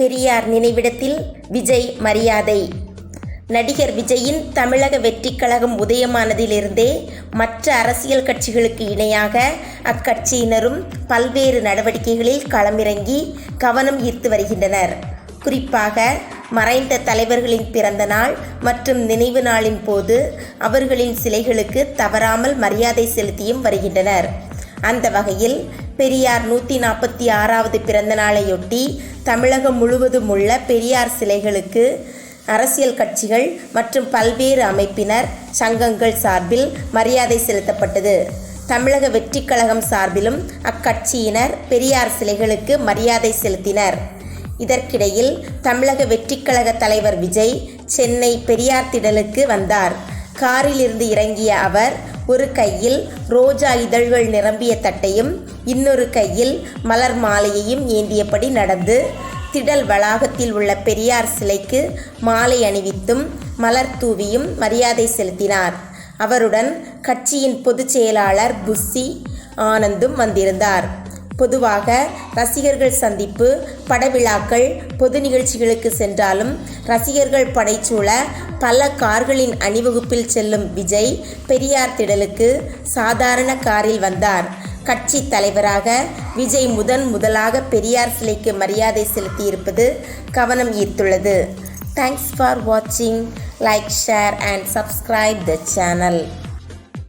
பெரியார் நினைவிடத்தில் விஜய் மரியாதை. நடிகர் விஜயின் தமிழக வெற்றி கழகம் உதயமானதிலிருந்தே மற்ற அரசியல் கட்சிகளுக்கு இணையாக அக்கட்சியினரும் பல்வேறு நடவடிக்கைகளில் களமிறங்கி கவனம் ஈர்த்து வருகின்றனர். குறிப்பாக மறைந்த தலைவர்களின் பிறந்த நாள் மற்றும் நினைவு நாளின் போது அவர்களின் சிலைகளுக்கு தவறாமல் மரியாதை செலுத்தியும் வருகின்றனர். அந்த வகையில் பெரியார் நூற்றி நாற்பத்தி ஆறாவது பிறந்த நாளையொட்டி தமிழகம் முழுவதும் உள்ள பெரியார் சிலைகளுக்கு அரசியல் கட்சிகள் மற்றும் பல்வேறு அமைப்பினர் சங்கங்கள் சார்பில் மரியாதை செலுத்தப்பட்டது. தமிழக வெற்றி கழகம் சார்பிலும் அக்கட்சியினர் பெரியார் சிலைகளுக்கு மரியாதை செலுத்தினர். இதற்கிடையில் தமிழக வெற்றிக்கழக தலைவர் விஜய் சென்னை பெரியார் திடலுக்கு வந்தார். காரில் இருந்து இறங்கிய அவர் ஒரு கையில் ரோஜா இதழ்கள் நிரம்பிய தட்டையும் இன்னொரு கையில் மலர் மாலையையும் ஏந்தியபடி நடந்து திடல் வளாகத்தில் உள்ள பெரியார் சிலைக்கு மாலை அணிவித்தும் மலர் தூவியும் மரியாதை செலுத்தினார். அவருடன் கட்சியின் பொதுச் செயலாளர் புஸ்ஸி ஆனந்தும் வந்திருந்தார். பொதுவாக ரசிகர்கள் சந்திப்பு படவிழாக்கள் பொது நிகழ்ச்சிகளுக்கு சென்றாலும் ரசிகர்கள் படைச்சூழ பல கார்களின் அணிவகுப்பில் செல்லும் விஜய் பெரியார் திடலுக்கு சாதாரண காரில் வந்தார். கட்சி தலைவராக விஜய் முதன் முதலாக பெரியார் சிலைக்கு மரியாதை செலுத்தியிருப்பது கவனம் ஈர்த்துள்ளது. தேங்க்ஸ் ஃபார் வாட்சிங் like share and subscribe the channel